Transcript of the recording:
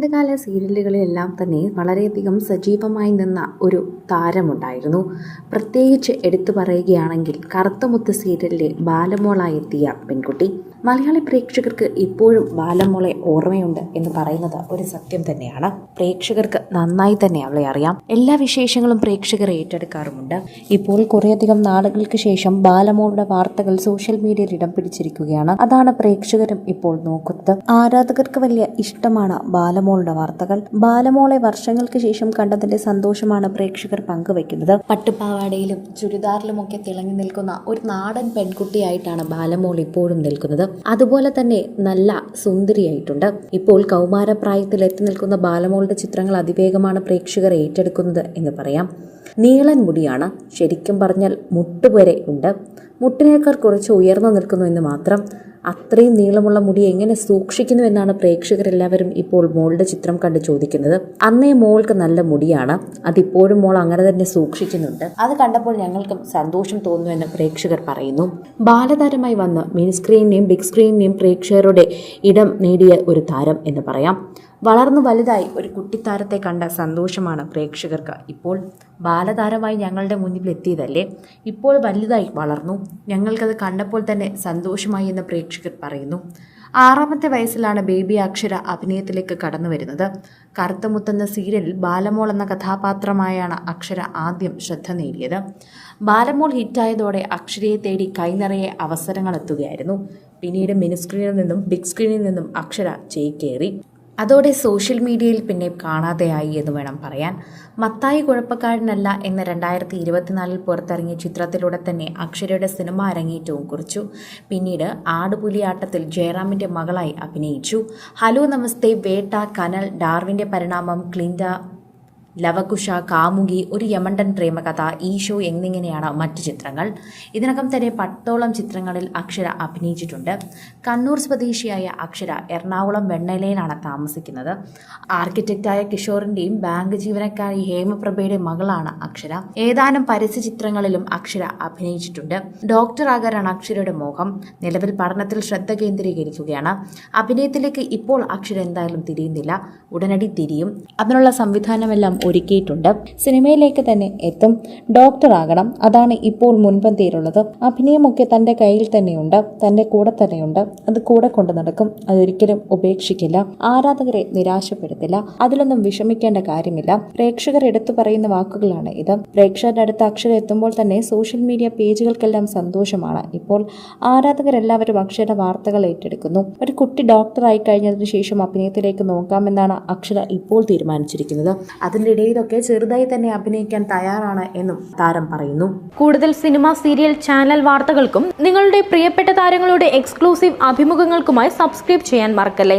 പണ്ടുകാല സീരിയലുകളിലെല്ലാം തന്നെ വളരെയധികം സജീവമായി നിന്ന ഒരു താരമുണ്ടായിരുന്നു. പ്രത്യേകിച്ച് എടുത്തു പറയുകയാണെങ്കിൽ കറുത്തമുത്ത് സീരിയലിലെ ബാലമോളായെത്തിയ പെൺകുട്ടി. മലയാളി പ്രേക്ഷകർക്ക് ഇപ്പോഴും ബാലമോളെ ഓർമ്മയുണ്ട് എന്ന് പറയുന്നത് ഒരു സത്യം തന്നെയാണ്. പ്രേക്ഷകർക്ക് നന്നായി തന്നെ അവളെ അറിയാം. എല്ലാ വിശേഷങ്ങളും പ്രേക്ഷകർ ഏറ്റെടുക്കാറുമുണ്ട്. ഇപ്പോൾ കുറേയധികം നാളുകൾക്ക് ശേഷം ബാലമോളുടെ വാർത്തകൾ സോഷ്യൽ മീഡിയയിൽ ഇടം പിടിച്ചിരിക്കുകയാണ്. അതാണ് പ്രേക്ഷകരും ഇപ്പോൾ നോക്കുന്നത്. ആരാധകർക്ക് വലിയ ഇഷ്ടമാണ് ബാലമോളുടെ വാർത്തകൾ. ബാലമോളെ വർഷങ്ങൾക്ക് ശേഷം കണ്ടതിന്റെ സന്തോഷമാണ് പ്രേക്ഷകർ പങ്കുവെക്കുന്നത് പട്ടുപാവാടയിലും ചുരിദാറിലുമൊക്കെ തിളങ്ങി നിൽക്കുന്ന ഒരു നാടൻ പെൺകുട്ടിയായിട്ടാണ് ബാലമോൾ ഇപ്പോഴും നിൽക്കുന്നത്. അതുപോലെ തന്നെ നല്ല സുന്ദരിയായിട്ടുണ്ട്. ഇപ്പോൾ കൗമാരപ്രായത്തിൽ എത്തി നിൽക്കുന്ന ബാലമോളുടെ ചിത്രങ്ങൾ അതിവേഗമാണ് പ്രേക്ഷകർ ഏറ്റെടുക്കുന്നത് എന്ന് പറയാം. നീളൻ മുടിയാണ്. ശരിക്കും പറഞ്ഞാൽ മുട്ടുവരെ ഉണ്ട്. മുട്ടിനേക്കാൾ കുറച്ച് ഉയർന്നു നിൽക്കുന്നു എന്ന് മാത്രം അത്രയും നീളമുള്ള മുടി എങ്ങനെ സൂക്ഷിക്കുന്നു എന്നാണ് പ്രേക്ഷകരെല്ലാവരും ഇപ്പോൾ മോളുടെ ചിത്രം കണ്ട് ചോദിക്കുന്നത്. അന്നേ മോൾക്ക് നല്ല മുടിയാണ്. അതിപ്പോഴും മോൾ അങ്ങനെ തന്നെ സൂക്ഷിക്കുന്നുണ്ട്. അത് കണ്ടപ്പോൾ ഞങ്ങൾക്കും സന്തോഷം തോന്നുന്നുവെന്ന് പ്രേക്ഷകർ പറയുന്നു. ബാലതാരമായി വന്ന് മിനി സ്ക്രീനിനെയും ബിഗ് സ്ക്രീനിനെയും പ്രേക്ഷകരുടെ ഇടം നേടിയ ഒരു താരം എന്ന് പറയാം. വളർന്നു വലുതായി ഒരു കുട്ടിത്താരത്തെ കണ്ട സന്തോഷമാണ് പ്രേക്ഷകർക്ക്. ഇപ്പോൾ ബാലതാരമായി ഞങ്ങളുടെ മുന്നിൽ എത്തിയതല്ലേ? ഇപ്പോൾ വലുതായി വളർന്നു. ഞങ്ങൾക്കത് കണ്ടപ്പോൾ തന്നെ സന്തോഷമായി എന്ന് പ്രേക്ഷകർ പറയുന്നു. ആറാമത്തെ വയസ്സിലാണ് ബേബി അക്ഷര അഭിനയത്തിലേക്ക് കടന്നു വരുന്നത്. കറുത്തമുത്തെന്ന സീരിയലിൽ ബാലമോൾ എന്ന കഥാപാത്രമായാണ് അക്ഷര ആദ്യം ശ്രദ്ധ നേടിയത്. ബാലമോൾ ഹിറ്റായതോടെ അക്ഷരയെ തേടി കൈനിറയെ അവസരങ്ങൾ എത്തുകയായിരുന്നു. പിന്നീട് മിനിസ്ക്രീനിൽ നിന്നും ബിഗ് സ്ക്രീനിൽ നിന്നും അക്ഷര ചേക്കേറി അതോടെ സോഷ്യൽ മീഡിയയിൽ പിന്നെ കാണാതെയായി എന്ന് വേണം പറയാൻ. മത്തായി കുഴപ്പക്കാരനല്ല എന്ന രണ്ടായിരത്തി ഇരുപത്തിനാലിൽ പുറത്തിറങ്ങിയ ചിത്രത്തിലൂടെ തന്നെ അക്ഷരയുടെ സിനിമ അരങ്ങേറ്റവും കുറിച്ചു. പിന്നീട് ആടുപുലിയാട്ടത്തിൽ ജയറാമിന്റെ മകളായി അഭിനയിച്ചു. ഹലോ നമസ്തേ വേട്ട കനൽ ഡാർവിന്റെ പരിണാമം ക്ലിൻഡ ലവകുശ കാമുകി ഒരു യമണ്ടൻ പ്രേമകഥ ഈശോ എന്നിങ്ങനെയാണ് മറ്റു ചിത്രങ്ങൾ. ഇതിനകം തന്നെ പത്തോളം ചിത്രങ്ങളിൽ അക്ഷര അഭിനയിച്ചിട്ടുണ്ട്. കണ്ണൂർ സ്വദേശിയായ അക്ഷര എറണാകുളം വെണ്ണലയിലാണ് താമസിക്കുന്നത്. ആർക്കിടെക്റ്റായ കിഷോറിന്റെയും ബാങ്ക് ജീവനക്കാരി ഹേമപ്രഭയുടെ മകളാണ് അക്ഷര. ഏതാനും പരസ്യ ചിത്രങ്ങളിലും അക്ഷര അഭിനയിച്ചിട്ടുണ്ട്. ഡോക്ടറാകാനാണ് അക്ഷരയുടെ മോഹം. നിലവിൽ പഠനത്തിൽ ശ്രദ്ധ കേന്ദ്രീകരിക്കുകയാണ്. അഭിനയത്തിലേക്ക് ഇപ്പോൾ അക്ഷര എന്തായാലും തിരിയുന്നില്ല. ഉടനടി തിരിയും. അതിനുള്ള സംവിധാനമെല്ലാം ഒരുക്കിയിട്ടുണ്ട്. സിനിമയിലേക്ക് തന്നെ എത്തും. ഡോക്ടർ ആകണം. അതാണ് ഇപ്പോൾ മുൻപന്തിയിലുള്ളത്. അഭിനയമൊക്കെ തന്റെ കയ്യിൽ തന്നെയുണ്ട്. തന്റെ കൂടെ തന്നെയുണ്ട്. അത് കൂടെ കൊണ്ടു നടക്കും. അതൊരിക്കലും ഉപേക്ഷിക്കില്ല. ആരാധകരെ നിരാശപ്പെടുത്തില്ല. അതിലൊന്നും വിഷമിക്കേണ്ട കാര്യമില്ല. പ്രേക്ഷകർ എടുത്തു പറയുന്ന വാക്കുകളാണ് ഇത്. പ്രേക്ഷകരുടെ അടുത്ത അക്ഷരം എത്തുമ്പോൾ തന്നെ സോഷ്യൽ മീഡിയ പേജുകൾക്കെല്ലാം സന്തോഷമാണ് ഇപ്പോൾ. ആരാധകരെല്ലാവരും അക്ഷര വാർത്തകൾ ഏറ്റെടുക്കുന്നു. ഒരു കുട്ടി ഡോക്ടറായി കഴിഞ്ഞതിന് ശേഷം അഭിനയത്തിലേക്ക് നോക്കാമെന്നാണ് അക്ഷര ഇപ്പോൾ തീരുമാനിച്ചിരിക്കുന്നത്. അതിന്റെ ഇടയിലൊക്കെ ചെറുതായി തന്നെ അഭിനയിക്കാൻ തയ്യാറാണ് എന്നും താരം പറയുന്നു. കൂടുതൽ സിനിമ സീരിയൽ ചാനൽ വാർത്തകൾക്കും നിങ്ങളുടെ പ്രിയപ്പെട്ട താരങ്ങളുടെ എക്സ്ക്ലൂസീവ് അഭിമുഖങ്ങൾക്കുമായി സബ്സ്ക്രൈബ് ചെയ്യാൻ മറക്കല്ലേ?